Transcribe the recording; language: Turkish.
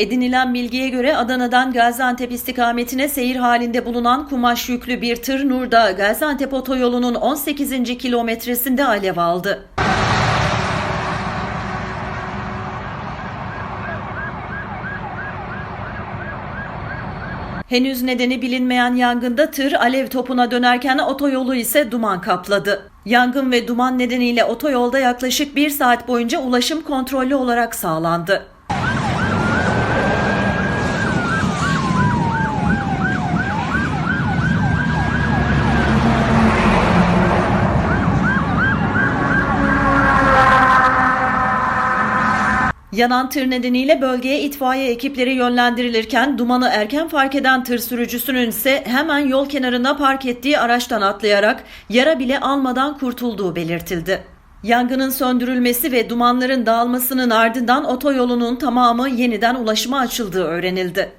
Edinilen bilgiye göre Adana'dan Gaziantep istikametine seyir halinde bulunan kumaş yüklü bir tır Nur'da Gaziantep otoyolunun 18. kilometresinde alev aldı. Henüz nedeni bilinmeyen yangında tır alev topuna dönerken otoyolu ise duman kapladı. Yangın ve duman nedeniyle otoyolda yaklaşık bir saat boyunca ulaşım kontrollü olarak sağlandı. Yanan tır nedeniyle bölgeye itfaiye ekipleri yönlendirilirken dumanı erken fark eden tır sürücüsünün ise hemen yol kenarına park ettiği araçtan atlayarak yara bile almadan kurtulduğu belirtildi. Yangının söndürülmesi ve dumanların dağılmasının ardından otoyolunun tamamı yeniden ulaşıma açıldığı öğrenildi.